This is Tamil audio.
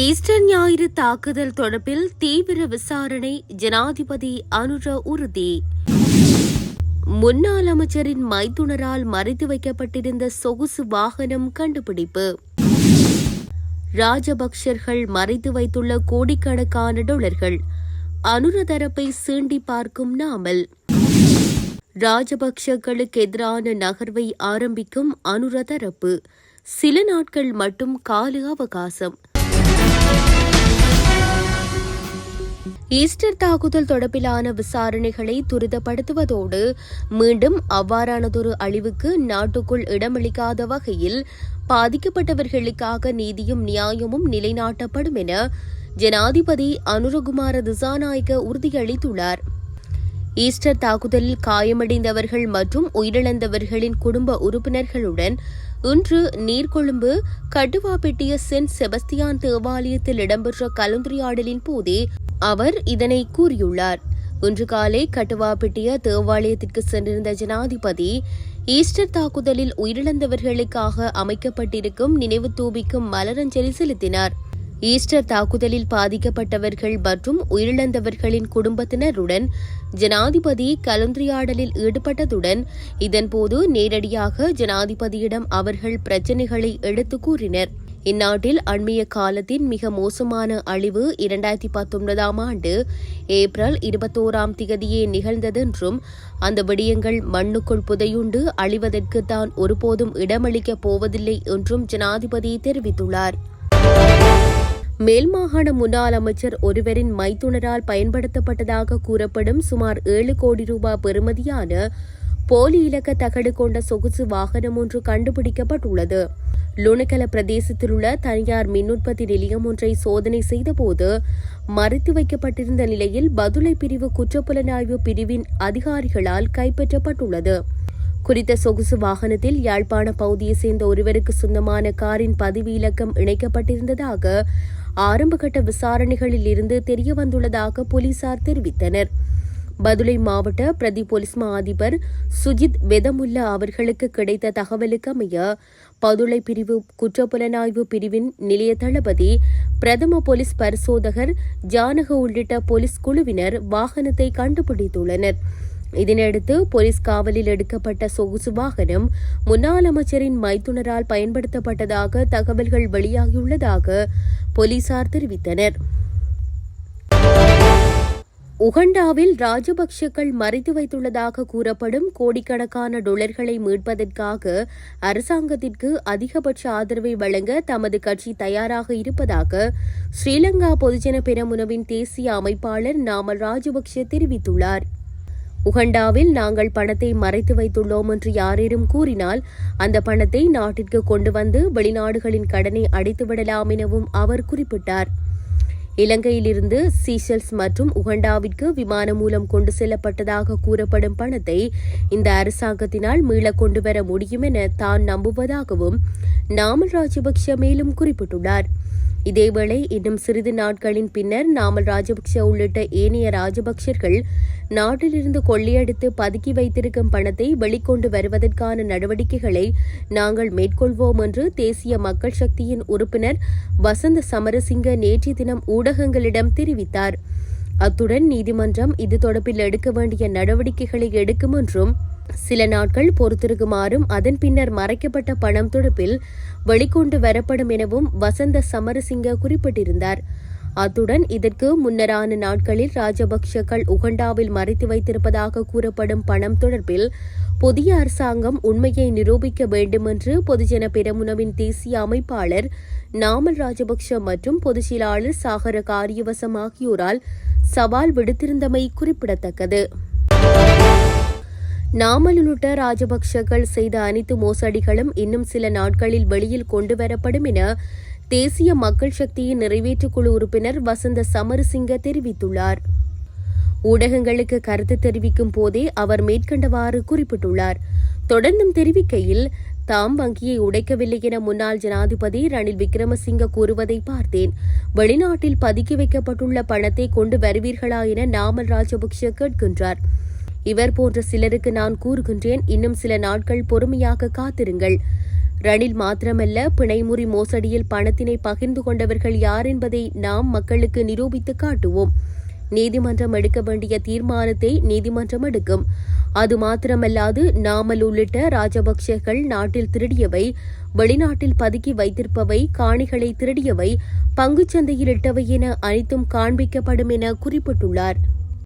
ஈஸ்டர் ஞாயிறு தாக்குதல் தொடர்பில் தீவிர விசாரணை ஜனாதிபதி அனுர உறுதி. முன்னாள் அமைச்சரின் மைத்துனரால் மறைத்து வைக்கப்பட்டிருந்த சொகுசு வாகனம் கண்டுபிடிப்பு. ராஜபக்சர்கள் மறைத்து வைத்துள்ள கோடிக்கணக்கான டாலர்கள் அனுர தரப்பை சீண்டி பார்க்கும் நாமல். ராஜபக்சர்களுக்கு எதிரான நகர்வை ஆரம்பிக்கும் அனுர தரப்பு சில நாட்கள் மட்டும் கால அவகாசம். ஈஸ்டர் தாக்குதல் தொடர்பிலான விசாரணைகளை துரிதப்படுத்துவதோடு மீண்டும் அவ்வாறானதொரு அழிவுக்கு நாட்டுக்குள் இடமளிக்காத வகையில் பாதிக்கப்பட்டவர்களுக்காக நீதியும் நியாயமும் நிலைநாட்டப்படும் என ஜனாதிபதி அனுரகுமார திசாநாயக்க உறுதியளித்துள்ளார். ஈஸ்டர் தாக்குதலில் காயமடைந்தவர்கள் மற்றும் உயிரிழந்தவர்களின் குடும்ப உறுப்பினர்களுடன் இன்று நீர்கொழும்பு கட்டுவாப்பெட்டிய சென்ட் செபஸ்தியான் தேவாலயத்தில் இடம்பெற்ற கலந்துரையாடலின் போதே அவர் இதனை கூறியுள்ளார். இன்று காலை கட்டுவாப்பிட்டிய தேவாலயத்திற்கு சென்றிருந்த ஜனாதிபதி ஈஸ்டர் தாக்குதலில் உயிரிழந்தவர்களுக்காக அமைக்கப்பட்டிருக்கும் நினைவு தூபிக்கும் மலரஞ்சலி செலுத்தினார். ஈஸ்டர் தாக்குதலில் பாதிக்கப்பட்டவர்கள் மற்றும் உயிரிழந்தவர்களின் குடும்பத்தினருடன் ஜனாதிபதி கலந்துரையாடலில் ஈடுபட்டதுடன் இதன்போது நேரடியாக ஜனாதிபதியிடம் அவர்கள் பிரச்சினைகளை எடுத்து கூறினர். இந்நாட்டில் அண்மைய காலத்தின் மிக மோசமான அழிவு இரண்டாயிரத்தி பத்தொன்பதாம் ஆண்டு ஏப்ரல் இருபத்தோராம் திகதியே நிகழ்ந்ததென்றும் அந்த விடயங்கள் மண்ணுக்குள் புதையுண்டு அழிவதற்கு தான் ஒருபோதும் இடமளிக்கப் போவதில்லை என்றும் ஜனாதிபதி தெரிவித்துள்ளார். மேல் மாகாண முன்னாள் அமைச்சர் ஒருவரின் மைத்துணரால் பயன்படுத்தப்பட்டதாக கூறப்படும் சுமார் ஏழு கோடி ரூபாய் பெறுமதியான போலி இலக்க தகடு கொண்ட சொகுசு வாகனம் ஒன்று கண்டுபிடிக்கப்பட்டுள்ளது. லுணக்கல பிரதேசத்தில் உள்ள தனியார் மின் உற்பத்தி நிலையம் ஒன்றை சோதனை செய்தபோது மறைத்து வைக்கப்பட்டிருந்த நிலையில் பதுளை பிரிவு குற்றப்புலனாய்வு பிரிவின் அதிகாரிகளால் கைப்பற்றப்பட்டுள்ளது. குறித்த சொகுசு வாகனத்தில் யாழ்ப்பாண பகுதியைச் சேர்ந்த ஒருவருக்கு சொந்தமான காரின் பதிவு இலக்கம் இணைக்கப்பட்டிருந்ததாக ஆரம்பகட்ட விசாரணைகளில் இருந்து தெரியவந்துள்ளதாக போலீசார் தெரிவித்தனர். பதுளை மாவட்ட பிரதி போலீஸ் மா அதிபர் சுஜித் வெதமுல்லா அவர்களுக்கு கிடைத்த தகவலுக்கு அமைய பதுளை பிரிவு குற்றப்புலனாய்வு பிரிவின் நிலைய தளபதி பிரதம போலீஸ் பரிசோதகர் ஜானக உள்ளிட்ட போலீஸ் குழுவினர் வாகனத்தை கண்டுபிடித்துள்ளனர். இதனையடுத்து போலீஸ் காவலில் எடுக்கப்பட்ட சொகுசு வாகனம் முன்னாள் அமைச்சரின் மைத்துனரால் பயன்படுத்தப்பட்டதாக தகவல்கள் வெளியாகியுள்ளதாக போலீசார் தெரிவித்தனர். உகண்டாவில் ராஜபக்ஷக்கள் மறைத்து வைத்துள்ளதாக கூறப்படும் கோடிக்கணக்கான டொலர்களை மீட்பதற்காக அரசாங்கத்திற்கு அதிகபட்ச ஆதரவை வழங்க தமது கட்சி தயாராக இருப்பதாக ஸ்ரீலங்கா பொதுஜன பெரமுனவின் தேசிய அமைப்பாளர் நாமல் ராஜபக்ஷ தெரிவித்துள்ளார். உகண்டாவில் நாங்கள் பணத்தை மறைத்து வைத்துள்ளோம் என்று யாரேனும் கூறினால் அந்த பணத்தை நாட்டிற்கு கொண்டு வந்து வெளிநாடுகளின் கடனை அடைத்துவிடலாம் எனவும் அவர் குறிப்பிட்டார். இலங்கையிலிருந்து சீஷல்ஸ் மற்றும் உகண்டாவிற்கு விமானம் மூலம் கொண்டு செல்லப்பட்டதாக கூறப்படும் பணத்தை இந்த அரசாங்கத்தினால் மீள கொண்டு வர முடியும் என தான் நம்புவதாகவும் நாமல் ராஜபக்ஷ மேலும் குறிப்பிட்டுள்ளார். இதேவேளை இன்னும் சிறிது நாட்களின் பின்னர் நாமல் ராஜபக்ஷ உள்ளிட்ட ஏனைய ராஜபக்ஷர்கள் நாட்டிலிருந்து கொள்ளையடித்து பதுக்கி வைத்திருக்கும் பணத்தை வெளிக்கொண்டு வருவதற்கான நடவடிக்கைகளை நாங்கள் மேற்கொள்வோம் என்று தேசிய மக்கள் சக்தியின் உறுப்பினர் வசந்த சமரசிங்க நேற்றைய தினம் ஊடகங்களிடம் தெரிவித்தார். அத்துடன் நீதிமன்றம் இது தொடர்பில் எடுக்க வேண்டிய நடவடிக்கைகளை எடுக்கும் என்றும் சில நாட்கள் பொறுத்திருக்குமாறும் அதன் பின்னர் மறைக்கப்பட்ட பணம் தொடர்பில் வெளிக்கொண்டு வரப்படும் எனவும் வசந்த சமரசிங்க குறிப்பிட்டிருந்தார். அத்துடன் இதற்கு முன்னரான நாட்களில் ராஜபக்ஷக்கள் உகண்டாவில் மறைத்து வைத்திருப்பதாக கூறப்படும் பணம் தொடர்பில் புதிய அரசாங்கம் உண்மையை நிரூபிக்க வேண்டும் என்று பொதுஜன பெரமுனவின் தேசிய அமைப்பாளர் நாமல் ராஜபக்ஷ மற்றும் பொதுச்செயலாளர் சாகர காரியவசம் ஆகியோரால் சவால் விடுத்திருந்தமை குறிப்பிடத்தக்கது. நாமல் உள்ளிட்ட ராஜபக்ஷக்கள் செய்த அனைத்து மோசடிகளும் இன்னும் சில நாட்களில் வெளியில் கொண்டுவரப்படும் என தேசிய மக்கள் சக்தியின் நிறைவேற்றுக்குழு உறுப்பினர் வசந்த சமரசிங்க தெரிவித்துள்ளார். ஊடகங்களுக்கு கருத்து தெரிவிக்கும் போதே அவர் மேற்கண்டவாறு குறிப்பிட்டுள்ளார். தொடர்ந்தும் தெரிவிக்கையில் தாம் வங்கியை உடைக்கவில்லை என முன்னாள் ஜனாதிபதி ரணில் விக்ரமசிங்க கூறுவதை பார்த்தேன். வெளிநாட்டில் பதுக்கி வைக்கப்பட்டுள்ள பணத்தை கொண்டு வருவீர்களா என நாமல் ராஜபக்ஷ கேட்கின்றார். இவர் போன்ற சிலருக்கு நான் கூறுகின்றேன். இன்னும் சில நாட்கள் பொறுமையாக காத்திருங்கள். ரணில் மாத்திரமல்ல பிணைமுறி மோசடியில் பணத்தினை பகிர்ந்து கொண்டவர்கள் யார் என்பதை நாம் மக்களுக்கு நிரூபித்து காட்டுவோம். நீதிமன்றம் எடுக்க வேண்டிய தீர்மானத்தை நீதிமன்றம் எடுக்கும். அது மாத்திரமல்லாது நாமல் உள்ளிட்ட ராஜபக்சேகள் நாட்டில் திருடியவை வெளிநாட்டில் பதுக்கி வைத்திருப்பவை காணிகளை திருடியவை பங்குச்சந்தையில் இட்டவை என அனைத்தும் காண்பிக்கப்படும் என குறிப்பிட்டுள்ளார்.